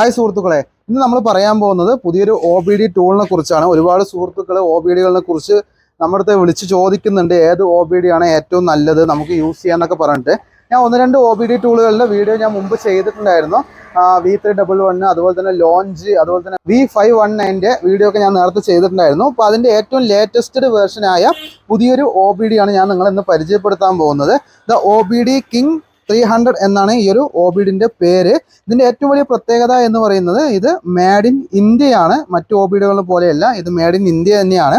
Hi സുഹൃത്തുക്കളെ ഇന്ന് നമ്മൾ പറയാൻ പോകുന്നത് പുതിയൊരു ഒ ബി ഡി ടൂളിനെ കുറിച്ചാണ്. ഒരുപാട് സുഹൃത്തുക്കൾ ഒ ബി ഡികളെ കുറിച്ച് നമ്മുടെ അടുത്ത് വിളിച്ച് ചോദിക്കുന്നുണ്ട് ഏത് ഒ ബി ഡി ആണ് ഏറ്റവും നല്ലത് നമുക്ക് യൂസ് ചെയ്യാന്നൊക്കെ പറഞ്ഞിട്ട്. ഞാൻ ഒന്ന് രണ്ട് ഒ ബി ഡി ടൂളുകളുടെ വീഡിയോ ഞാൻ മുമ്പ് ചെയ്തിട്ടുണ്ടായിരുന്നു. വി ത്രീ ഡബിൾ വൺ അതുപോലെ തന്നെ ലോഞ്ച് അതുപോലെ തന്നെ വി ഫൈവ് വൺ നയന്റെ വീഡിയോ ഒക്കെ ഞാൻ നേരത്തെ ചെയ്തിട്ടുണ്ടായിരുന്നു. അപ്പോൾ അതിന്റെ ഏറ്റവും ലേറ്റസ്റ്റഡ് വേർഷനായ പുതിയൊരു ഒ ബി ഡി ആണ് ഞാൻ നിങ്ങളെ ഇന്ന് പരിചയപ്പെടുത്താൻ പോകുന്നത്. The O B D king three hundred എന്നാണ് ഈ ഒരു ഓബിഡിന്റെ പേര്. ഇതിന്റെ ഏറ്റവും വലിയ പ്രത്യേകത എന്ന് പറയുന്നത് ഇത് മേഡ് ഇൻ ഇന്ത്യയാണ്. മറ്റു ഓബിഡുകൾ പോലെയല്ല ഇത് മേഡ് ഇൻ ഇന്ത്യ തന്നെയാണ്.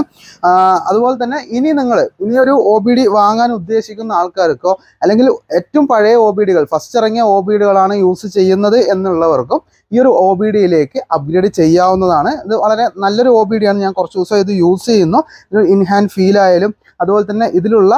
അതുപോലെ തന്നെ ഇനി നിങ്ങൾ ഇനി ഒരു ഒ ബി ഡി വാങ്ങാൻ ഉദ്ദേശിക്കുന്ന ആൾക്കാർക്കോ അല്ലെങ്കിൽ ഏറ്റവും പഴയ ഒ ബി ഡികൾ ഫസ്റ്റ് ഇറങ്ങിയ ഒ ബി ഡികളാണ് യൂസ് ചെയ്യുന്നത് എന്നുള്ളവർക്കും ഈ ഒരു ഒ ബി ഡിയിലേക്ക് അപ്ഗ്രേഡ് ചെയ്യാവുന്നതാണ്. ഇത് വളരെ നല്ലൊരു ഒ ബി ഡിയാണ്. ഞാൻ കുറച്ച് ദിവസം ഇത് യൂസ് ചെയ്യുന്നു. ഇൻഹാൻഡ് ഫീൽ ആയാലും അതുപോലെ തന്നെ ഇതിലുള്ള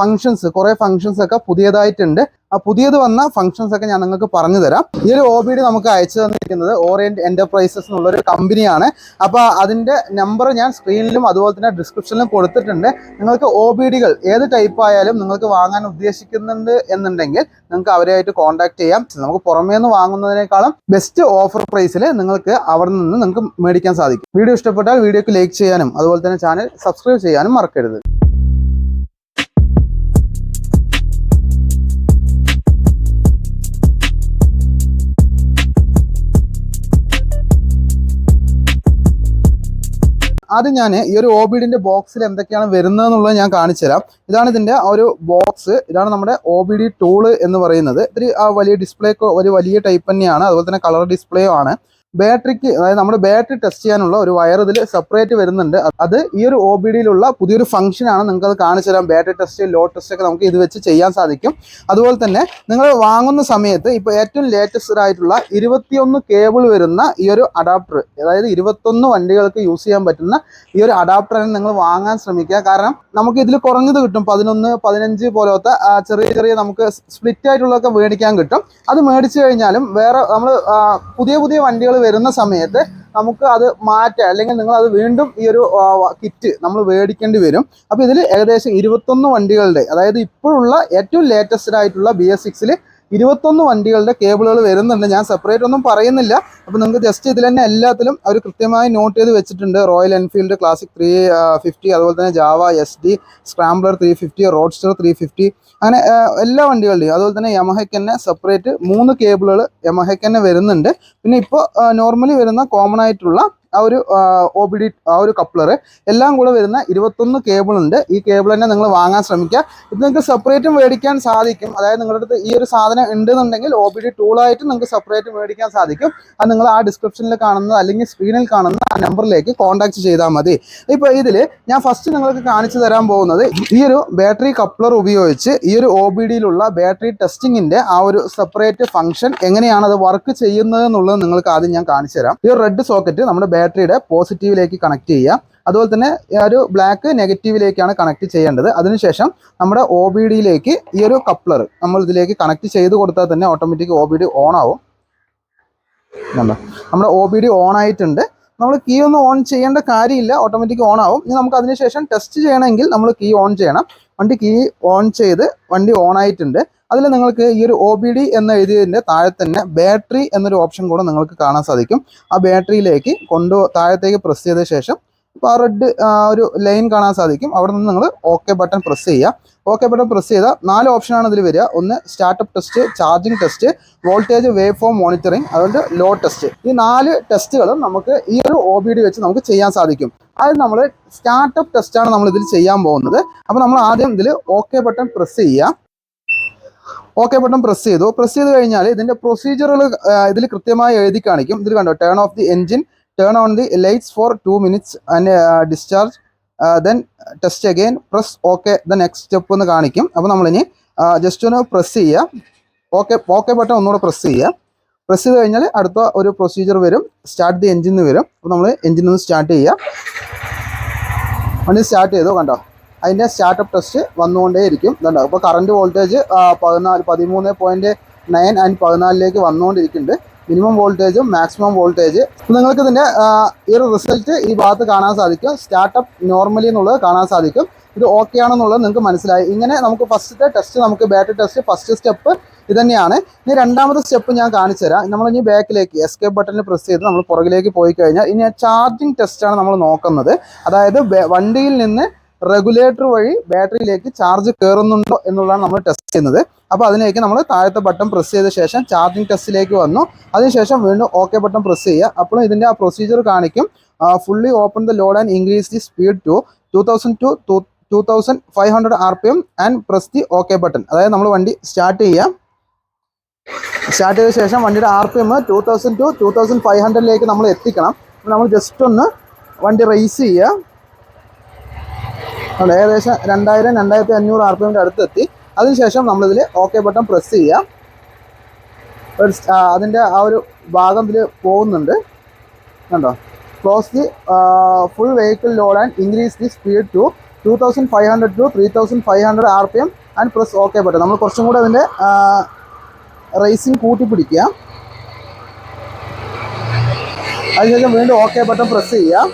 ഫംഗ്ഷൻസ് കുറേ ഫംഗ്ഷൻസ് ഒക്കെ പുതിയതായിട്ടുണ്ട്. ആ പുതിയത് വന്ന ഫംഗ്ഷൻസ് ഒക്കെ ഞാൻ നിങ്ങൾക്ക് പറഞ്ഞു തരാം. ഈ ഒരു ഒ ബി ഡി നമുക്ക് അയച്ചു തന്നിരിക്കുന്നത് ഓറിയന്റ് എന്റർപ്രൈസസ് എന്നുള്ള ഒരു കമ്പനിയാണ് അപ്പോൾ അതിന്റെ നമ്പർ ഞാൻ സ്ക്രീനിലും അതുപോലെ തന്നെ ഡിസ്ക്രിപ്ഷനിലും കൊടുത്തിട്ടുണ്ട്. നിങ്ങൾക്ക് ഒ ബി ഡികൾ ഏത് ടൈപ്പ് ആയാലും നിങ്ങൾക്ക് വാങ്ങാൻ ഉദ്ദേശിക്കുന്നുണ്ട് എന്നുണ്ടെങ്കിൽ നിങ്ങൾക്ക് അവരായിട്ട് കോൺടാക്ട് ചെയ്യാം. നമുക്ക് പുറമേ നിന്ന് വാങ്ങുന്നതിനേക്കാളും ബെസ്റ്റ് ഓഫർ പ്രൈസിൽ നിങ്ങൾക്ക് അവിടെ നിന്ന് നിങ്ങൾക്ക് മേടിക്കാൻ സാധിക്കും. വീഡിയോ ഇഷ്ടപ്പെട്ടാൽ വീഡിയോക്ക് ലൈക്ക് ചെയ്യാനും അതുപോലെ തന്നെ ചാനൽ സബ്സ്ക്രൈബ് ചെയ്യാനും മറക്കരുത്. ആദ്യം ഞാൻ ഈ ഒരു ഓബിഡിന്റെ ബോക്സിൽ എന്തൊക്കെയാണ് വരുന്നത് എന്നുള്ളത് ഞാൻ കാണിച്ചു തരാം. ഇതാണ് ഇതിന്റെ ഒരു ബോക്സ്. ഇതാണ് നമ്മുടെ ഒ ബി ഡി ടൂൾ എന്ന് പറയുന്നത്. ഇത്തിരി വലിയ ഡിസ്പ്ലേ ഒരു വലിയ ടൈപ്പ് തന്നെയാണ്. അതുപോലെ തന്നെ കളർ ഡിസ്പ്ലേയും ആണ്. ബാറ്ററിക്ക് അതായത് നമ്മുടെ ബാറ്ററി ടെസ്റ്റ് ചെയ്യാനുള്ള ഒരു വയർ ഇതിൽ സെപ്പറേറ്റ് വരുന്നുണ്ട്. അത് ഈ ഒരു ഒ ബി ഡിയിലുള്ള പുതിയൊരു ഫംഗ്ഷൻ ആണ് നിങ്ങൾക്ക് അത് കാണിച്ചു തരാം. ബാറ്ററി ടെസ്റ്റ് ലോ ടെസ്റ്റ് ഒക്കെ നമുക്ക് ഇത് വെച്ച് ചെയ്യാൻ സാധിക്കും. അതുപോലെ തന്നെ നിങ്ങൾ വാങ്ങുന്ന സമയത്ത് ഇപ്പോൾ ഏറ്റവും ലേറ്റസ്റ്റ് ആയിട്ടുള്ള ഇരുപത്തിയൊന്ന് കേബിൾ വരുന്ന ഈ ഒരു അഡാപ്റ്റർ അതായത് ഇരുപത്തൊന്ന് വണ്ടികൾക്ക് യൂസ് ചെയ്യാൻ പറ്റുന്ന ഈ ഒരു അഡാപ്റ്ററിന് നിങ്ങൾ വാങ്ങാൻ ശ്രമിക്കുക. കാരണം നമുക്ക് ഇതിൽ കുറഞ്ഞത് കിട്ടും. പതിനൊന്ന് പതിനഞ്ച് പോലത്തെ ചെറിയ ചെറിയ നമുക്ക് സ്പ്ലിറ്റ് ആയിട്ടുള്ളതൊക്കെ മേടിക്കാൻ കിട്ടും. അത് മേടിച്ചു കഴിഞ്ഞാലും വേറെ നമ്മൾ പുതിയ പുതിയ വണ്ടികൾ വരുന്ന സമയത്ത് നമുക്ക് അത് മാറ്റാം അല്ലെങ്കിൽ നിങ്ങൾ അത് വീണ്ടും ഈ ഒരു കിറ്റ് നമ്മൾ മേടിക്കേണ്ടി വരും. അപ്പോൾ ഇതിൽ ഏകദേശം ഇരുപത്തൊന്ന് വണ്ടികളുടെ അതായത് ഇപ്പോഴുള്ള ഏറ്റവും ലേറ്റസ്റ്റ് ആയിട്ടുള്ള ബി എസ് സിക്സിൽ ഇരുപത്തൊന്ന് വണ്ടികളുടെ കേബിളുകൾ വരുന്നുണ്ട്. ഞാൻ സെപ്പറേറ്റ് ഒന്നും പറയുന്നില്ല. അപ്പോൾ നിങ്ങൾക്ക് ജസ്റ്റ് ഇതിൽ തന്നെ എല്ലാത്തിലും അവർ കൃത്യമായി നോട്ട് ചെയ്ത് വെച്ചിട്ടുണ്ട്. Royal Enfield classic three fifty അതുപോലെ തന്നെ Jawa S D scrambler three fifty roadster three fifty അങ്ങനെ എല്ലാ വണ്ടികളുടെയും. അതുപോലെ തന്നെ യമഹയ്ക്ക് തന്നെ സെപ്പറേറ്റ് മൂന്ന് കേബിളുകൾ യമഹയ്ക്ക് തന്നെ വരുന്നുണ്ട്. പിന്നെ ഇപ്പോൾ നോർമലി വരുന്ന കോമൺ ആയിട്ടുള്ള ആ ഒരു ഒ ബി ഡി ആ ഒരു കപ്ലർ എല്ലാം കൂടെ വരുന്ന ഇരുപത്തൊന്ന് കേബിൾ ഉണ്ട്. ഈ കേബിൾ തന്നെ നിങ്ങൾ വാങ്ങാൻ ശ്രമിക്കുക. ഇത് നിങ്ങൾക്ക് സെപ്പറേറ്റും മേടിക്കാൻ സാധിക്കും. അതായത് നിങ്ങളുടെ അടുത്ത് ഈ ഒരു സാധനം ഉണ്ടെന്നുണ്ടെങ്കിൽ ഒ ബി ഡി ടൂളായിട്ട് നിങ്ങൾക്ക് സെപ്പറേറ്റ് മേടിക്കാൻ സാധിക്കും. അത് നിങ്ങൾ ആ ഡിസ്ക്രിപ്ഷനിൽ കാണുന്ന അല്ലെങ്കിൽ സ്ക്രീനിൽ കാണുന്ന ആ നമ്പറിലേക്ക് കോൺടാക്ട് ചെയ്താൽ മതി. ഇപ്പോൾ ഇതിൽ ഞാൻ ഫസ്റ്റ് നിങ്ങൾക്ക് കാണിച്ചു തരാൻ പോകുന്നത് ഈ ഒരു ബാറ്ററി കപ്ലർ ഉപയോഗിച്ച് ഈ ഒരു ഒ ബി ഡിയിലുള്ള ബാറ്ററി ടെസ്റ്റിങ്ങിന്റെ ആ ഒരു സെപ്പറേറ്റ് ഫംഗ്ഷൻ എങ്ങനെയാണ് അത് വർക്ക് ചെയ്യുന്നത് എന്നുള്ളത് നിങ്ങൾക്ക് ആദ്യം ഞാൻ കാണിച്ചു തരാം. ഈ ഒരു റെഡ് സോക്കറ്റ് നമ്മുടെ ബാറ്ററിയുടെ പോസിറ്റീവിലേക്ക് കണക്ട് ചെയ്യുക. അതുപോലെ തന്നെ ഒരു ബ്ലാക്ക് നെഗറ്റീവിലേക്കാണ് കണക്ട് ചെയ്യേണ്ടത്. അതിനുശേഷം നമ്മുടെ ഒ ബി ഡിയിലേക്ക് ഈ ഒരു കപ്ലർ നമ്മൾ ഇതിലേക്ക് കണക്ട് ചെയ്ത് കൊടുത്താൽ തന്നെ automatic O B D on ആവും. നമ്മുടെ ഒ ബി ഡി ഓൺ ആയിട്ടുണ്ട്. നമ്മൾ കീ ഒന്നും ഓൺ ചെയ്യേണ്ട കാര്യമില്ല. ഓട്ടോമാറ്റിക് ഓൺ ആവും. ഇനി നമുക്ക് അതിനുശേഷം ടെസ്റ്റ് ചെയ്യണമെങ്കിൽ നമ്മൾ കീ ഓൺ ചെയ്യണം. വണ്ടി കീ ഓൺ ചെയ്ത് വണ്ടി ഓൺ ആയിട്ടുണ്ട്. അതിൽ നിങ്ങൾക്ക് ഈ ഒരു ഒ ബി ഡി എന്ന് എഴുതിയതിന്റെ താഴെ തന്നെ ബാറ്ററി എന്നൊരു ഓപ്ഷൻ കൂടെ നിങ്ങൾക്ക് കാണാൻ സാധിക്കും. ആ ബാറ്ററിയിലേക്ക് കൊണ്ടു താഴത്തേക്ക് പ്രസ് ചെയ്ത ശേഷം ഇപ്പോൾ ആ റെഡ് ഒരു ലൈൻ കാണാൻ സാധിക്കും. അവിടെ നിന്ന് നിങ്ങൾ ഓക്കെ ബട്ടൺ പ്രസ് ചെയ്യുക. ഓക്കെ ബട്ടൺ പ്രസ് ചെയ്താൽ നാല് ഓപ്ഷനാണ് ഇതിൽ വരിക. ഒന്ന് startup test charging test voltage wave form monitoring അതുകൊണ്ട് ലോ ടെസ്റ്റ് ഈ നാല് ടെസ്റ്റുകളും നമുക്ക് ഈ ഒരു ഒ ബി ഡി വെച്ച് നമുക്ക് ചെയ്യാൻ സാധിക്കും. അത് നമ്മൾ സ്റ്റാർട്ടപ്പ് ടെസ്റ്റാണ് നമ്മൾ ഇതിൽ ചെയ്യാൻ പോകുന്നത്. അപ്പോൾ നമ്മൾ ആദ്യം ഇതിൽ ഓക്കെ ബട്ടൺ പ്രസ് ചെയ്യുക. ഓക്കെ ബട്ടൺ പ്രസ് ചെയ്തു. പ്രസ് ചെയ്ത് കഴിഞ്ഞാൽ ഇതിന്റെ പ്രൊസീജിയറുകൾ ഇതിൽ കൃത്യമായി എഴുതി കാണിക്കും. ഇതിൽ കണ്ടോ? Turn off the engine turn on the lights for two minutes and discharge then test again press okay the next step എന്ന് കാണിക്കും. അപ്പോൾ നമ്മളിനി ജസ്റ്റ് ഒന്ന് പ്രസ് ചെയ്യുക ഓക്കെ ഓക്കെ ബട്ടൺ ഒന്നുകൂടെ പ്രസ് ചെയ്യുക പ്രസ് ചെയ്ത് കഴിഞ്ഞാൽ അടുത്ത ഒരു പ്രൊസീജിയർ വരും. സ്റ്റാർട്ട് ദി എഞ്ചിൻ എന്ന് വരും. അപ്പോൾ നമ്മൾ എഞ്ചിൻ ഒന്ന് സ്റ്റാർട്ട് ചെയ്യുക വണ്ടി സ്റ്റാർട്ട് ചെയ്തോ കണ്ടോ? അതിന്റെ സ്റ്റാർട്ടപ്പ് ടെസ്റ്റ് വന്നുകൊണ്ടേയിരിക്കും. ഇതുണ്ടോ ഇപ്പോൾ കറണ്ട് വോൾട്ടേജ് പതിനാല് പതിമൂന്ന് പോയിന്റ് നയൻ ആൻഡ് പതിനാലിലേക്ക് വന്നുകൊണ്ടിരിക്കുന്നുണ്ട്. മിനിമം വോൾട്ടേജും മാക്സിമം വോൾട്ടേജ്. നിങ്ങൾക്ക് ഇതിന്റെ ഈ ഒരു റിസൾട്ട് ഈ ഭാഗത്ത് കാണാൻ സാധിക്കും. സ്റ്റാർട്ടപ്പ് നോർമലി എന്നുള്ളത് കാണാൻ സാധിക്കും. ഇത് ഓക്കെ ആണെന്നുള്ളത് നിങ്ങൾക്ക് മനസ്സിലായി. ഇങ്ങനെ നമുക്ക് ഫസ്റ്റത്തെ ടെസ്റ്റ് നമുക്ക് ബാറ്ററി ടെസ്റ്റ് ഫസ്റ്റ് സ്റ്റെപ്പ് ഇതന്നെയാണ് തന്നെയാണ്. ഇനി രണ്ടാമത്തെ സ്റ്റെപ്പ് ഞാൻ കാണിച്ചു തരാം. നമ്മൾ ഇനി ബാക്കിലേക്ക് എസ്കേപ്പ് ബട്ടണിൽ പ്രസ് ചെയ്ത് നമ്മൾ പുറകിലേക്ക് പോയി കഴിഞ്ഞാൽ ഇനി ചാർജിങ് ടെസ്റ്റാണ് നമ്മൾ നോക്കുന്നത്. അതായത് വണ്ടിയിൽ നിന്ന് റെഗുലേറ്റർ വഴി ബാറ്ററിയിലേക്ക് ചാർജ് കയറുന്നുണ്ടോ എന്നുള്ളതാണ് നമ്മൾ ടെസ്റ്റ് ചെയ്യുന്നത്. അപ്പോൾ അതിലേക്ക് നമ്മൾ താഴത്തെ ബട്ടൺ പ്രസ് ചെയ്ത ശേഷം ചാർജിങ് ടെസ്റ്റിലേക്ക് വന്നു. അതിനുശേഷം വീണ്ടും ഓക്കെ ബട്ടൺ പ്രസ് ചെയ്യുക. അപ്പോൾ ഇതിന്റെ ആ പ്രൊസീജിയർ കാണിക്കും. Fully open the load and increase the speed to two thousand to two thousand five hundred R P M and press the okay button അതായത് നമ്മൾ വണ്ടി സ്റ്റാർട്ട് ചെയ്യാം. സ്റ്റാർട്ട് ചെയ്ത ശേഷം വണ്ടിയുടെ R P M two thousand to two thousand five ഹൺഡ്രഡിലേക്ക് നമ്മൾ എത്തിക്കണം. നമ്മൾ ജസ്റ്റ് ഒന്ന് വണ്ടി റേസ് ചെയ്യുക. ഏകദേശം രണ്ടായിരം രണ്ടായിരത്തി അഞ്ഞൂറ് ആർ പി എമ്മിന്റെ അടുത്ത് എത്തി അതിനുശേഷം നമ്മളിതിൽ ഓക്കെ ബട്ടൺ പ്രസ് ചെയ്യാം. അതിന്റെ ആ ഒരു ഭാഗം ഇതിൽ പോകുന്നുണ്ട്. കണ്ടോ? Close the full vehicle load and increase the speed to two thousand five hundred to three thousand five hundred R P M and press okay button നമ്മൾ കുറച്ചും കൂടെ അതിന്റെ റേസിംഗ് കൂട്ടിപ്പിടിക്കുക അതിനുശേഷം വീണ്ടും ഓക്കെ ബട്ടൺ പ്രസ് ചെയ്യുക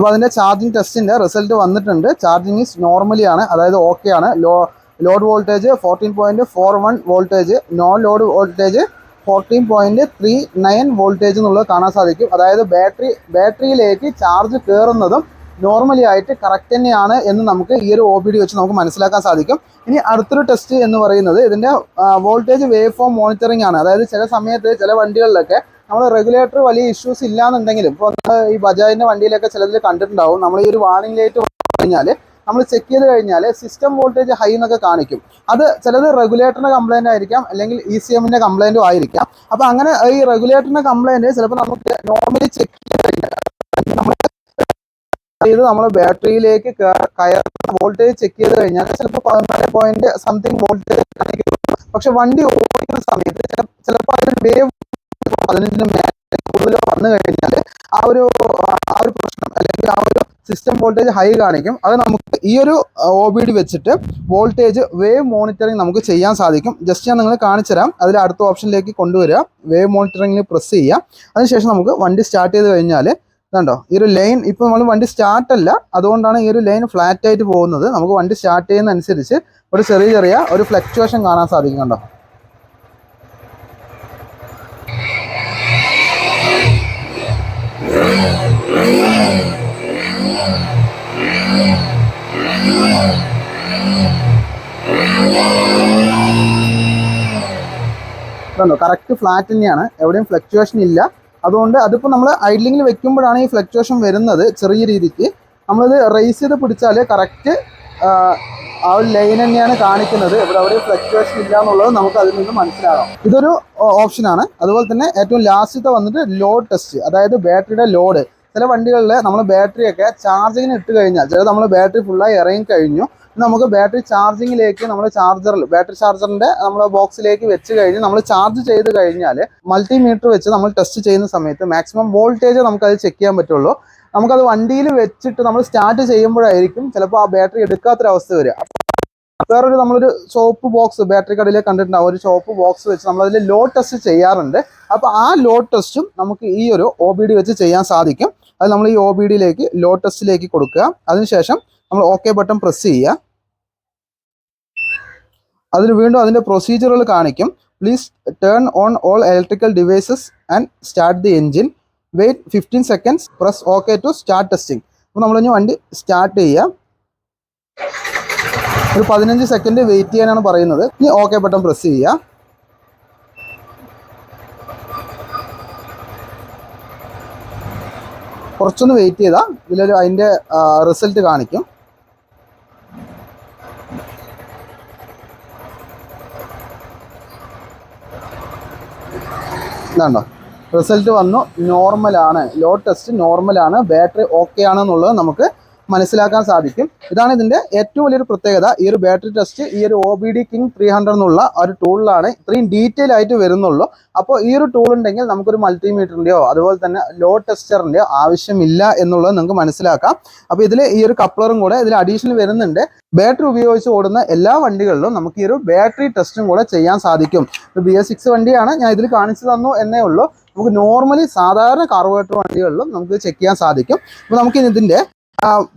അപ്പോൾ അതിന്റെ ചാർജിങ് ടെസ്റ്റിന്റെ റിസൾട്ട് വന്നിട്ടുണ്ട്. ചാർജിങ് ഈസ് നോർമലി ആണ്. അതായത് ഓക്കെ ആണ്. Low load voltage fourteen point four one voltage non load voltage fourteen point three nine voltage എന്നുള്ളത് കാണാൻ സാധിക്കും. അതായത് ബാറ്ററി ബാറ്ററിയിലേക്ക് ചാർജ് കയറുന്നതും നോർമലി ആയിട്ട് കറക്റ്റ് തന്നെയാണ് എന്ന് നമുക്ക് ഈ ഒരു ഒ ബി ഡി വെച്ച് നമുക്ക് മനസ്സിലാക്കാൻ സാധിക്കും. ഇനി അടുത്തൊരു ടെസ്റ്റ് എന്ന് പറയുന്നത് ഇതിന്റെ വോൾട്ടേജ് വേവ് ഫോം മോണിറ്ററിംഗ് ആണ്. അതായത് ചില സമയത്ത് ചില വണ്ടികളിലൊക്കെ നമ്മൾ റെഗുലേറ്റർ വലിയ ഇഷ്യൂസ് ഇല്ലാന്നുണ്ടെങ്കിലും ഇപ്പോൾ ഈ ബജാജിന്റെ വണ്ടിയിലൊക്കെ ചിലതിൽ കണ്ടിട്ടുണ്ടാവും. നമ്മൾ ഈ ഒരു വാർണിംഗ് ലൈറ്റ് കഴിഞ്ഞാൽ നമ്മൾ ചെക്ക് ചെയ്ത് കഴിഞ്ഞാൽ സിസ്റ്റം വോൾട്ടേജ് ഹൈ എന്നൊക്കെ കാണിക്കും. അത് ചിലത് റെഗുലേറ്ററിന്റെ കംപ്ലൈന്റ് ആയിരിക്കാം അല്ലെങ്കിൽ ഇ സി എമ്മിന്റെ കംപ്ലൈന്റും ആയിരിക്കാം. അപ്പോൾ അങ്ങനെ ഈ റെഗുലേറ്ററിന്റെ കംപ്ലൈന്റ് ചിലപ്പോൾ നമുക്ക് നോർമലി ചെക്ക് ചെയ്ത് നമ്മൾ ബാറ്ററിയിലേക്ക് കയറുന്ന വോൾട്ടേജ് ചെക്ക് ചെയ്ത് കഴിഞ്ഞാൽ ചിലപ്പോൾ പതിനാല് പോയിന്റ് സംതിങ് വോൾട്ടേജ് കാണിക്കും. പക്ഷെ വണ്ടി ഓടിക്കുന്ന സമയത്ത് ചിലപ്പോൾ അതിന് വേവ് പതിനഞ്ചിന് മേലെ കൂടുതൽ വന്നു കഴിഞ്ഞാൽ ആ ഒരു ആ ഒരു പ്രശ്നം അല്ലെങ്കിൽ ആ ഒരു സിസ്റ്റം വോൾട്ടേജ് ഹൈ കാണിക്കും. അത് നമുക്ക് ഈ ഒരു ഒ ബി ഡി വെച്ചിട്ട് വോൾട്ടേജ് വേവ് മോണിറ്ററിംഗ് നമുക്ക് ചെയ്യാൻ സാധിക്കും. ജസ്റ്റ് ഞാൻ നിങ്ങൾ കാണിച്ചു തരാം. അതിൽ അടുത്ത ഓപ്ഷനിലേക്ക് കൊണ്ടുവരിക. വേവ് മോണിറ്ററിംഗിൽ പ്രസ് ചെയ്യുക. അതിനുശേഷം നമുക്ക് വണ്ടി സ്റ്റാർട്ട് ചെയ്ത് കഴിഞ്ഞാൽ ഇതുണ്ടോ ഈ ഒരു ലൈൻ ഇപ്പോൾ നമ്മൾ വണ്ടി സ്റ്റാർട്ട് അല്ല. അതുകൊണ്ടാണ് ഈ ഒരു ലൈൻ ഫ്ലാറ്റ് ആയിട്ട് പോകുന്നത്. നമുക്ക് വണ്ടി സ്റ്റാർട്ട് ചെയ്യുന്ന അനുസരിച്ച് ഒരു ചെറിയ ചെറിയ ഒരു ഫ്ലക്ച്വേഷൻ കാണാൻ സാധിക്കും കണ്ടോ. കണ്ടോ കറക്റ്റ് ഫ്ലാറ്റ് തന്നെയാണ്. എവിടെയും ഫ്ലക്ച്വേഷൻ ഇല്ല. അതുകൊണ്ട് അതിപ്പോൾ നമ്മൾ ഐഡ്ലിങ്ങിൽ വെക്കുമ്പോഴാണ് ഈ ഫ്ലക്ച്വേഷൻ വരുന്നത് ചെറിയ രീതിക്ക്. നമ്മളിത് റേസ് ചെയ്ത് പിടിച്ചാൽ കറക്റ്റ് ആ ഒരു ലൈൻ തന്നെയാണ് കാണിക്കുന്നത്. ഇവിടെ അവിടെ ഫ്ലക്ച്വേഷൻ ഇല്ല എന്നുള്ളത് നമുക്ക് അതിൽ നിന്ന് മനസ്സിലാകാം. ഇതൊരു ഓപ്ഷനാണ് അതുപോലെ തന്നെ ഏറ്റവും ലാസ്റ്റത്തെ വന്നിട്ട് ലോഡ് ടെസ്റ്റ് അതായത് ബാറ്ററിയുടെ ലോഡ് ചില വണ്ടികളിൽ നമ്മൾ ബാറ്ററിയൊക്കെ ചാർജിങ്ങിന് ഇട്ട് കഴിഞ്ഞാൽ ചില നമ്മൾ ബാറ്ററി ഫുള്ളായി ഇറങ്ങി കഴിഞ്ഞു. നമുക്ക് ബാറ്ററി ചാർജിങ്ങിലേക്ക് നമ്മൾ ചാർജറിൽ ബാറ്ററി ചാർജറിന്റെ നമ്മൾ ബോക്സിലേക്ക് വെച്ച് കഴിഞ്ഞ് നമ്മൾ ചാർജ് ചെയ്ത് കഴിഞ്ഞാൽ മൾട്ടിമീറ്റർ വെച്ച് നമ്മൾ ടെസ്റ്റ് ചെയ്യുന്ന സമയത്ത് മാക്സിമം വോൾട്ടേജ് നമുക്ക് അത് ചെക്ക് ചെയ്യാൻ പറ്റുള്ളൂ. നമുക്കത് വണ്ടിയിൽ വെച്ചിട്ട് നമ്മൾ സ്റ്റാർട്ട് ചെയ്യുമ്പോഴായിരിക്കും ചിലപ്പോൾ ആ ബാറ്ററി എടുക്കാത്തൊരവസ്ഥ വരിക. വേറൊരു നമ്മളൊരു ഷോപ്പ് ബോക്സ് ബാറ്ററി കടയിലേക്ക് കണ്ടിട്ടുണ്ടാവും ഒരു ഷോപ്പ് ബോക്സ് വെച്ച് നമ്മൾ അതിൽ ലോഡ് ടെസ്റ്റ് ചെയ്യാറുണ്ട്. അപ്പോൾ ആ ലോ ടെസ്റ്റും നമുക്ക് ഈ ഒരു ഒ ബി ഡി വെച്ച് ചെയ്യാൻ സാധിക്കും. അത് നമ്മൾ ഈ ഒ ബി ഡിയിലേക്ക് ലോഡ് ടെസ്റ്റിലേക്ക് കൊടുക്കുക. അതിനുശേഷം നമ്മൾ ഓക്കെ ബട്ടൺ പ്രസ് ചെയ്യുക. അതിന് വീണ്ടും അതിന്റെ പ്രൊസീജിയറുകൾ കാണിക്കും. Please turn on all electrical devices and start the engine wait fifteen seconds press okay to start testing അപ്പോൾ നമ്മൾ നമ്മളിനി വണ്ടി സ്റ്റാർട്ട് ചെയ്യുക ഒരു പതിനഞ്ച് സെക്കൻഡ് വെയിറ്റ് ചെയ്യാനാണ് പറയുന്നത്. ഇനി ഓക്കെ ബട്ടൺ പ്രസ് ചെയ്യുക. കുറച്ചൊന്ന് വെയിറ്റ് ചെയ്താൽ ഇതിലൊരു അതിന്റെ റിസൾട്ട് കാണിക്കും. ഇതാണ്ടോ. റിസൾട്ട് വന്നു. നോർമലാണ് ലോ ടെസ്റ്റ് നോർമലാണ് ബാറ്ററി ഓക്കെ ആണെന്നുള്ളത് നമുക്ക് മനസ്സിലാക്കാൻ സാധിക്കും. ഇതാണ് ഇതിന്റെ ഏറ്റവും വലിയൊരു പ്രത്യേകത. ഈ ഒരു ബാറ്ററി ടെസ്റ്റ് ഈ ഒരു O B D king three hundred എന്നുള്ള ഒരു ടൂളിലാണ് ഇത്രയും ഡീറ്റെയിൽ ആയിട്ട് വരുന്നുള്ളൂ. അപ്പോൾ ഈ ഒരു ടൂൾ ഉണ്ടെങ്കിൽ നമുക്കൊരു മൾട്ടിമീറ്ററിന്റെയോ അതുപോലെ തന്നെ ലോ ടെസ്റ്ററിന്റെയോ ആവശ്യമില്ല എന്നുള്ളത് നിങ്ങൾക്ക് മനസ്സിലാക്കാം. അപ്പോൾ ഇതിൽ ഈ ഒരു കപ്ലറും കൂടെ ഇതിൽ അഡീഷണൽ വരുന്നുണ്ട്. ബാറ്ററി ഉപയോഗിച്ച് ഓടുന്ന എല്ലാ വണ്ടികളിലും നമുക്ക് ഈ ഒരു ബാറ്ററി ടെസ്റ്റും കൂടെ ചെയ്യാൻ സാധിക്കും. ബി എസ് സിക്സ് വണ്ടിയാണ്. ഞാൻ ഇതിൽ കാണിച്ചു തന്നു എന്നേ ഉള്ളൂ. നമുക്ക് നോർമലി സാധാരണ കാർബറേറ്റർ വണ്ടികളിലും നമുക്ക് ചെക്ക് ചെയ്യാൻ സാധിക്കും. അപ്പോൾ നമുക്ക് ഇതിന്റെ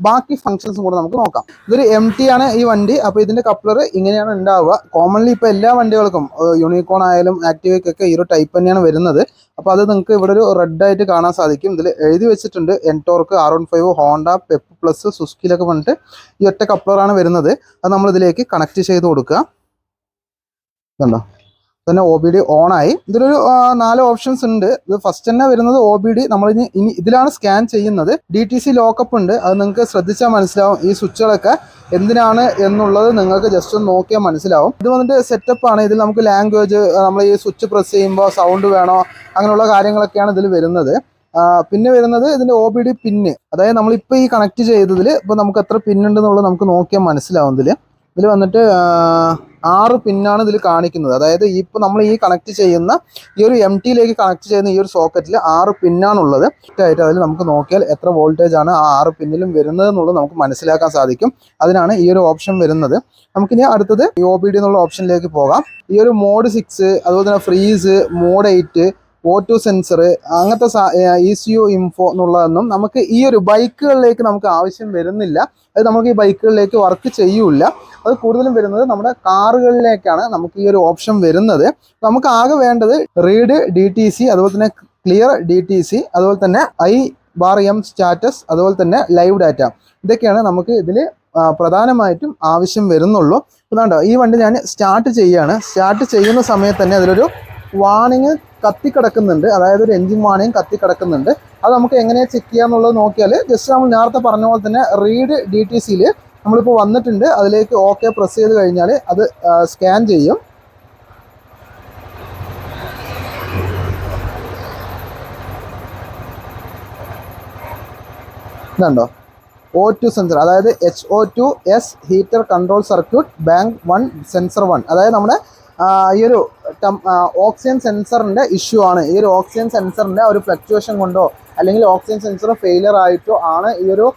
ബാക്കി ഫങ്ഷൻസും കൂടെ നമുക്ക് നോക്കാം. ഇതൊരു എം ടി ആണ് ഈ വണ്ടി. അപ്പോൾ ഇതിന്റെ കപ്ലർ ഇങ്ങനെയാണ് ഉണ്ടാവുക. കോമൺലി ഇപ്പോൾ എല്ലാ വണ്ടികൾക്കും യൂണിക്കോൺ ആയാലും ആക്ടിവയ്ക്കൊക്കെ ഈ ഒരു ടൈപ്പ് തന്നെയാണ് വരുന്നത്. അപ്പോൾ അത് നിങ്ങൾക്ക് ഇവിടെ ഒരു റെഡ് ആയിട്ട് കാണാൻ സാധിക്കും. ഇതിൽ എഴുതി വെച്ചിട്ടുണ്ട് Ntorq R one five Honda Pep plus സുസ്കിലൊക്കെ പറഞ്ഞിട്ട് ഈ ഒറ്റ കപ്ലറാണ് വരുന്നത്. അത് നമ്മൾ ഇതിലേക്ക് കണക്ട് ചെയ്ത് കൊടുക്കുക. ഇതുണ്ടോ തന്നെ ഒ ബി ഡി ഓൺ ആയി. ഇതിലൊരു നാല് ഓപ്ഷൻസ് ഉണ്ട്. ഇത് ഫസ്റ്റ് തന്നെ വരുന്നത് ഒ ബി ഡി നമ്മൾ ഇനി ഇതിലാണ് സ്കാൻ ചെയ്യുന്നത്. ഡി ടി സി ലോക്കപ്പ് ഉണ്ട്. അത് നിങ്ങൾക്ക് ശ്രദ്ധിച്ചാൽ മനസ്സിലാവും. ഈ സ്വിച്ചുകളൊക്കെ എന്തിനാണ് എന്നുള്ളത് നിങ്ങൾക്ക് ജസ്റ്റ് ഒന്ന് നോക്കിയാൽ മനസ്സിലാവും. ഇത് വന്നിട്ട് സെറ്റപ്പ് ആണ്. ഇതിൽ നമുക്ക് ലാംഗ്വേജ് നമ്മൾ ഈ സ്വിച്ച് പ്രസ് ചെയ്യുമ്പോൾ സൗണ്ട് വേണോ അങ്ങനെയുള്ള കാര്യങ്ങളൊക്കെയാണ് ഇതിൽ വരുന്നത്. പിന്നെ വരുന്നത് ഇതിന്റെ ഒ ബി ഡി പിന്ന് അതായത് നമ്മളിപ്പോൾ ഈ കണക്ട് ചെയ്തതിൽ ഇപ്പോൾ നമുക്ക് എത്ര പിന്നുണ്ടെന്നുള്ളത് നമുക്ക് നോക്കിയാൽ മനസ്സിലാവും ഇതിൽ ഇതിൽ വന്നിട്ട് ആറ് പിന്നാണ് ഇതിൽ കാണിക്കുന്നത്. അതായത് ഇപ്പോൾ നമ്മൾ ഈ കണക്ട് ചെയ്യുന്ന ഈ ഒരു എം ടിയിലേക്ക് കണക്ട് ചെയ്യുന്ന ഈ ഒരു സോക്കറ്റിൽ ആറ് പിന്നാണുള്ളത്. ആയിട്ട് അതിൽ നമുക്ക് നോക്കിയാൽ എത്ര വോൾട്ടേജ് ആണ് ആ ആറ് പിന്നിലും വരുന്നത് എന്നുള്ളത് നമുക്ക് മനസ്സിലാക്കാൻ സാധിക്കും. അതിനാണ് ഈ ഒരു ഓപ്ഷൻ വരുന്നത്. നമുക്കിനി അടുത്തത് ഒ ബി ഡി എന്നുള്ള ഓപ്ഷനിലേക്ക് പോകാം. ഈ ഒരു മോഡ് സിക്സ് അതുപോലെ തന്നെ freeze mode eight auto sensor അങ്ങനത്തെ ഇ സി യു ഇൻഫോ എന്നുള്ളതൊന്നും നമുക്ക് ഈ ഒരു ബൈക്കുകളിലേക്ക് നമുക്ക് ആവശ്യം വരുന്നില്ല. അത് നമുക്ക് ഈ ബൈക്കുകളിലേക്ക് വർക്ക് ചെയ്യൂല അത് കൂടുതലും വരുന്നത് നമ്മുടെ കാറുകളിലേക്കാണ് നമുക്ക് ഈ ഒരു ഓപ്ഷൻ വരുന്നത്. നമുക്ക് ആകെ വേണ്ടത് റീഡ് ഡി ടി സി അതുപോലെ തന്നെ ക്ലിയർ ഡി ടി സി അതുപോലെ തന്നെ ഐ ബാർ എം സ്റ്റാറ്റസ് അതുപോലെ തന്നെ ലൈവ് ഡാറ്റ ഇതൊക്കെയാണ് നമുക്ക് ഇതിൽ പ്രധാനമായിട്ടും ആവശ്യം വരുന്നുള്ളൂ. അതുകൊണ്ടോ ഈ വണ്ടി ഞാൻ സ്റ്റാർട്ട് ചെയ്യുകയാണ് സ്റ്റാർട്ട് ചെയ്യുന്ന സമയത്ത് തന്നെ അതിലൊരു വാണിങ് കത്തിക്കിടക്കുന്നുണ്ട്. അതായത് ഒരു എഞ്ചിൻ വാണിയും കത്തിക്കിടക്കുന്നുണ്ട്. അത് നമുക്ക് എങ്ങനെയാണ് ചെക്ക് ചെയ്യാന്നുള്ളത് നോക്കിയാൽ ജസ്റ്റ് നമ്മൾ നേരത്തെ പറഞ്ഞ പോലെ തന്നെ റീഡ് ഡി ടി സിയിൽ നമ്മളിപ്പോൾ വന്നിട്ടുണ്ട്. അതിലേക്ക് ഓക്കെ പ്രസ് ചെയ്ത് കഴിഞ്ഞാൽ അത് സ്കാൻ ചെയ്യും. ഇതുണ്ടോ? ഒ ടു സെൻസർ അതായത് H O two S heater control circuit bank one sensor one അതായത് നമ്മുടെ ഈ ഒരു ഓക്സിജൻ സെൻസറിന്റെ ഇഷ്യൂ ആണ്. ഈ ഒരു ഓക്സിജൻ സെൻസറിന്റെ ഒരു ഫ്ലക്ച്വേഷൻ കൊണ്ടോ അല്ലെങ്കിൽ ഓക്സിജൻ സെൻസർ ഫെയിലിയർ ആയിട്ടോ ആണ് ഈ ഒരു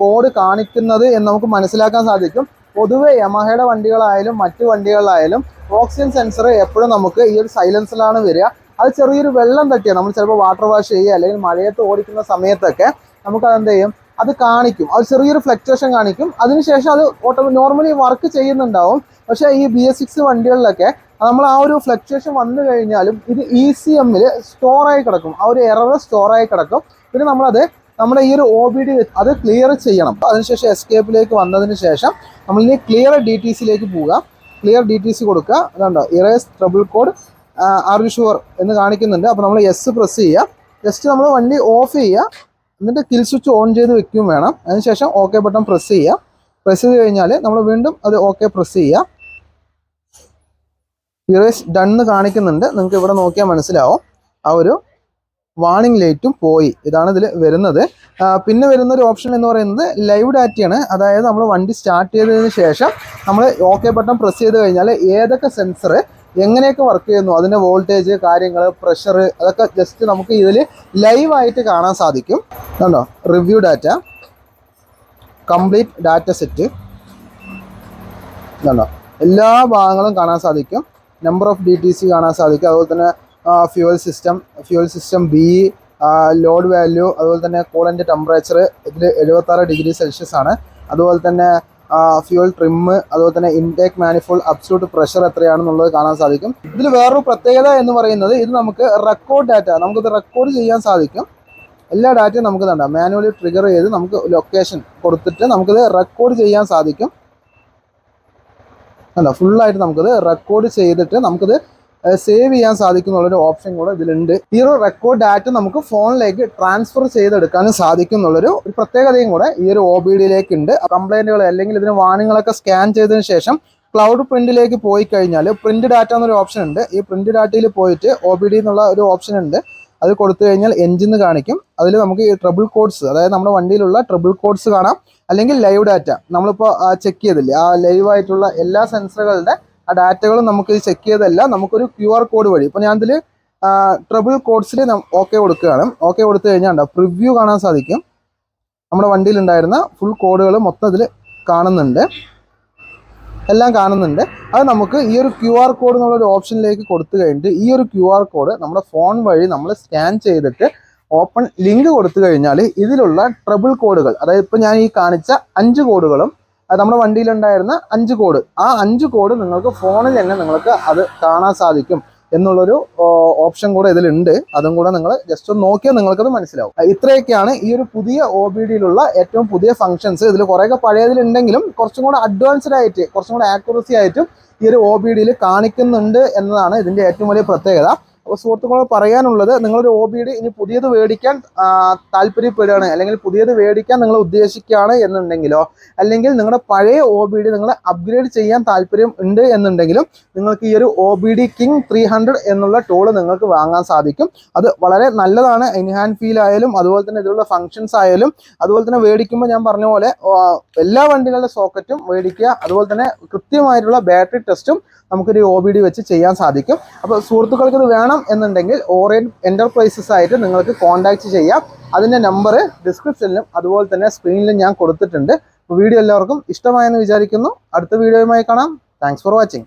കോഡ് കാണിക്കുന്നത് എന്ന് നമുക്ക് മനസ്സിലാക്കാൻ സാധിക്കും. പൊതുവെ യമഹയുടെ വണ്ടികളായാലും മറ്റു വണ്ടികളായാലും ഓക്സിജൻ സെൻസർ എപ്പോഴും നമുക്ക് ഈ ഒരു സൈലൻസിലാണ് വരിക. അത് ചെറിയൊരു വെള്ളം തട്ടിയാണ് നമ്മൾ ചിലപ്പോൾ വാട്ടർ വാഷ് ചെയ്യുക അല്ലെങ്കിൽ മഴയത്ത് ഓടിക്കുന്ന സമയത്തൊക്കെ നമുക്കതെന്ത് ചെയ്യും? അത് കാണിക്കും. അത് ചെറിയൊരു ഫ്ലക്ച്വേഷൻ കാണിക്കും. അതിനുശേഷം അത് ഓട്ടോ നോർമലി വർക്ക് ചെയ്യുന്നുണ്ടാവും. പക്ഷേ ഈ ബി എസ് സിക്സ് വണ്ടികളിലൊക്കെ നമ്മൾ ആ ഒരു ഫ്ലക്ച്വേഷൻ വന്നു കഴിഞ്ഞാലും ഇത് ഇ സി എമ്മിൽ സ്റ്റോറായി കിടക്കും. ആ ഒരു എറർ സ്റ്റോറായി കിടക്കും. പിന്നെ നമ്മളത് നമ്മുടെ ഈ ഒരു ഒ ബി ഡി അത് ക്ലിയർ ചെയ്യണം. അതിനുശേഷം എസ്കേപ്പിലേക്ക് വന്നതിന് ശേഷം നമ്മൾ ഇനി ക്ലിയർ ഡി ടി സിയിലേക്ക് പോവുക. ക്ലിയർ ഡി ടി സി കൊടുക്കുക. അതുണ്ടോ erase trouble code are you sure എന്ന് കാണിക്കുന്നുണ്ട്. അപ്പോൾ നമ്മൾ എസ് പ്രസ് ചെയ്യുക. ജസ്റ്റ് നമ്മൾ വണ്ടി ഓഫ് ചെയ്യുക. എന്നിട്ട് കിൽ സ്വിച്ച് ഓൺ ചെയ്ത് വെക്കുകയും വേണം. അതിനുശേഷം ഓക്കെ ബട്ടൺ പ്രസ് ചെയ്യുക. പ്രസ് ചെയ്ത് കഴിഞ്ഞാൽ നമ്മൾ വീണ്ടും അത് ഓക്കെ പ്രസ് ചെയ്യുക. ഇറേസ് ഡൺ എന്ന് കാണിക്കുന്നുണ്ട്. നിങ്ങൾക്ക് ഇവിടെ നോക്കിയാൽ മനസ്സിലാവും. ആ ഒരു വാണിംഗ് ലൈറ്റും പോയി. ഇതാണ് ഇതിൽ വരുന്നത്. പിന്നെ വരുന്ന ഒരു ഓപ്ഷൻ എന്ന് പറയുന്നത് ലൈവ് ഡാറ്റയാണ് അതായത് നമ്മൾ വണ്ടി സ്റ്റാർട്ട് ചെയ്തതിന് ശേഷം നമ്മൾ ഓക്കെ ബട്ടൺ പ്രസ് ചെയ്ത് കഴിഞ്ഞാൽ ഏതൊക്കെ സെൻസർ എങ്ങനെയൊക്കെ വർക്ക് ചെയ്യുന്നു അതിന്റെ വോൾട്ടേജ് കാര്യങ്ങൾ പ്രഷർ അതൊക്കെ ജസ്റ്റ് നമുക്ക് ഇതിൽ ലൈവായിട്ട് കാണാൻ സാധിക്കും. കണ്ടോ? Review data complete data set കണ്ടോ? എല്ലാ ഭാഗങ്ങളും കാണാൻ സാധിക്കും. Number of D T C കാണാൻ സാധിക്കും. അതുപോലെ തന്നെ fuel system fuel system B load value അതുപോലെ തന്നെ കൂളന്റെ ടെമ്പറേച്ചർ ഇതിൽ എഴുപത്താറ് ഡിഗ്രി സെൽഷ്യസ് ആണ്. അതുപോലെ തന്നെ ഫ്യൂവൽ ട്രിം അതുപോലെ തന്നെ ഇൻടേക്ക് മാനിഫോൾ അബ്സൂട്ട് പ്രഷർ എത്രയാണെന്നുള്ളത് കാണാൻ സാധിക്കും. ഇതിൽ വേറൊരു പ്രത്യേകത എന്ന് പറയുന്നത് ഇത് നമുക്ക് റെക്കോർഡ് ഡാറ്റ നമുക്കിത് റെക്കോർഡ് ചെയ്യാൻ സാധിക്കും. എല്ലാ ഡാറ്റയും നമുക്ക് തണ്ട മാനുവലി ട്രിഗർ ചെയ്ത് നമുക്ക് ലൊക്കേഷൻ കൊടുത്തിട്ട് നമുക്കിത് റെക്കോർഡ് ചെയ്യാൻ സാധിക്കും. അല്ല ഫുള്ളായിട്ട് നമുക്കിത് റെക്കോർഡ് ചെയ്തിട്ട് നമുക്കിത് സേവ് ചെയ്യാൻ സാധിക്കുന്നുള്ളൊരു ഓപ്ഷൻ കൂടെ ഇതിലുണ്ട്. ഈ ഒരു റെക്കോർഡ് ഡാറ്റ നമുക്ക് ഫോണിലേക്ക് ട്രാൻസ്ഫർ ചെയ്തെടുക്കാനും സാധിക്കും എന്നുള്ളൊരു ഒരു പ്രത്യേകതയും കൂടെ ഈ ഒരു ഒ ബി ഡിയിലേക്ക് ഉണ്ട് കംപ്ലൈന്റുകൾ അല്ലെങ്കിൽ ഇതിന് വാണിങ്ങളൊക്കെ സ്കാൻ ചെയ്തതിന് ശേഷം ക്ലൗഡ് പ്രിന്റിലേക്ക് പോയി കഴിഞ്ഞാൽ പ്രിന്റ് ഡാറ്റ എന്നൊരു ഓപ്ഷൻ ഉണ്ട്. ഈ പ്രിന്റ് ഡാറ്റയിൽ പോയിട്ട് ഒ ബി ഡി എന്നുള്ള ഒരു ഓപ്ഷൻ ഉണ്ട്. അത് കൊടുത്തു കഴിഞ്ഞാൽ എഞ്ചിന്ന് കാണിക്കും. അതിൽ നമുക്ക് ഈ ട്രിബിൾ കോഡ്സ് അതായത് നമ്മുടെ വണ്ടിയിലുള്ള ട്രിബിൾ കോഡ്സ് കാണാം. അല്ലെങ്കിൽ ലൈവ് ഡാറ്റ നമ്മളിപ്പോൾ ചെക്ക് ചെയ്തില്ലേ? ആ ലൈവ് ആയിട്ടുള്ള എല്ലാ സെൻസറുകളുടെ ആ ഡാറ്റകളും നമുക്ക് ചെക്ക് ചെയ്തല്ല നമുക്കൊരു ക്യു ആർ കോഡ് വഴി. ഇപ്പോൾ ഞാൻ ഇതിൽ ട്രിബിൾ കോഡ്സിൽ ഓക്കെ കൊടുക്കുകയാണ്. ഓക്കെ കൊടുത്തു കഴിഞ്ഞാൽ പ്രിവ്യൂ കാണാൻ സാധിക്കും. നമ്മുടെ വണ്ടിയിൽ ഉണ്ടായിരുന്ന ഫുൾ കോഡുകൾ മൊത്തം ഇതിൽ കാണുന്നുണ്ട്. എല്ലാം കാണുന്നുണ്ട്. അത് നമുക്ക് ഈ ഒരു ക്യു ആർ കോഡ് എന്നുള്ള ഒരു ഓപ്ഷനിലേക്ക് കൊടുത്തു കഴിഞ്ഞിട്ട് ഈ ഒരു ക്യു ആർ കോഡ് നമ്മുടെ ഫോൺ വഴി നമ്മൾ സ്കാൻ ചെയ്തിട്ട് ഓപ്പൺ ലിങ്ക് കൊടുത്തു കഴിഞ്ഞാൽ ഇതിലുള്ള ട്രബിൾ കോഡുകൾ അതായത് ഇപ്പോൾ ഞാൻ ഈ കാണിച്ച അഞ്ച് കോഡുകളും നമ്മുടെ വണ്ടിയിലുണ്ടായിരുന്ന അഞ്ച് കോഡ്. ആ അഞ്ച് കോഡ് നിങ്ങൾക്ക് ഫോണിൽ തന്നെ നിങ്ങൾക്ക് അത് കാണാൻ സാധിക്കും എന്നുള്ളൊരു ഓപ്ഷൻ കൂടെ ഇതിലുണ്ട്. അതും കൂടെ നിങ്ങൾ ജസ്റ്റ് ഒന്ന് നോക്കിയാൽ നിങ്ങൾക്കത് മനസ്സിലാവും. ഇത്രയൊക്കെയാണ് ഈ ഒരു പുതിയ ഒ ബി ഡിയിലുള്ള ഏറ്റവും പുതിയ ഫംഗ്ഷൻസ് ഇതിൽ കുറേയൊക്കെ പഴയതിലുണ്ടെങ്കിലും കുറച്ചും കൂടെ അഡ്വാൻസ്ഡ് ആയിട്ട് കുറച്ചും കൂടെ ആക്യുറസി ആയിട്ടും ഈ ഒരു ഒ ബി ഡിയിൽ കാണിക്കുന്നുണ്ട് എന്നതാണ് ഇതിന്റെ ഏറ്റവും വലിയ പ്രത്യേകത. അപ്പോൾ സുഹൃത്തുക്കളോട് പറയാനുള്ളത് നിങ്ങളൊരു ഒ ബി ഡി ഇനി പുതിയത് മേടിക്കാൻ താല്പര്യപ്പെടുകയാണ്. അല്ലെങ്കിൽ പുതിയത് മേടിക്കാൻ നിങ്ങൾ ഉദ്ദേശിക്കുകയാണ് എന്നുണ്ടെങ്കിലോ അല്ലെങ്കിൽ നിങ്ങളുടെ പഴയ ഒ ബി ഡി നിങ്ങൾ അപ്ഗ്രേഡ് ചെയ്യാൻ താല്പര്യം ഉണ്ട് എന്നുണ്ടെങ്കിലും നിങ്ങൾക്ക് ഈ ഒരു O B D king three hundred എന്നുള്ള ടൂൾ നിങ്ങൾക്ക് വാങ്ങാൻ സാധിക്കും. അത് വളരെ നല്ലതാണ്. ഇൻഹാൻഡ് ഫീൽ ആയാലും അതുപോലെ തന്നെ ഇതിലുള്ള ഫങ്ഷൻസ് ആയാലും അതുപോലെ തന്നെ മേടിക്കുമ്പോൾ ഞാൻ പറഞ്ഞ പോലെ എല്ലാ വണ്ടികളുടെ സോക്കറ്റും മേടിക്കുക അതുപോലെ തന്നെ കൃത്യമായിട്ടുള്ള ബാറ്ററി ടെസ്റ്റും നമുക്കൊരു ഒ ബി ഡി വെച്ച് ചെയ്യാൻ സാധിക്കും. അപ്പോൾ സുഹൃത്തുക്കൾക്ക് ഇത് വേണം എന്നുണ്ടെങ്കിൽ ഓറിയൻ എന്റർപ്രൈസസ് ആയിട്ട് നിങ്ങൾക്ക് കോൺടാക്ട് ചെയ്യാം. അതിന്റെ നമ്പർ ഡിസ്ക്രിപ്ഷനിലും അതുപോലെ തന്നെ സ്ക്രീനിലും ഞാൻ കൊടുത്തിട്ടുണ്ട്. വീഡിയോ എല്ലാവർക്കും ഇഷ്ടമായെന്ന് വിചാരിക്കുന്നു. അടുത്ത വീഡിയോയുമായി കാണാം. Thanks for watching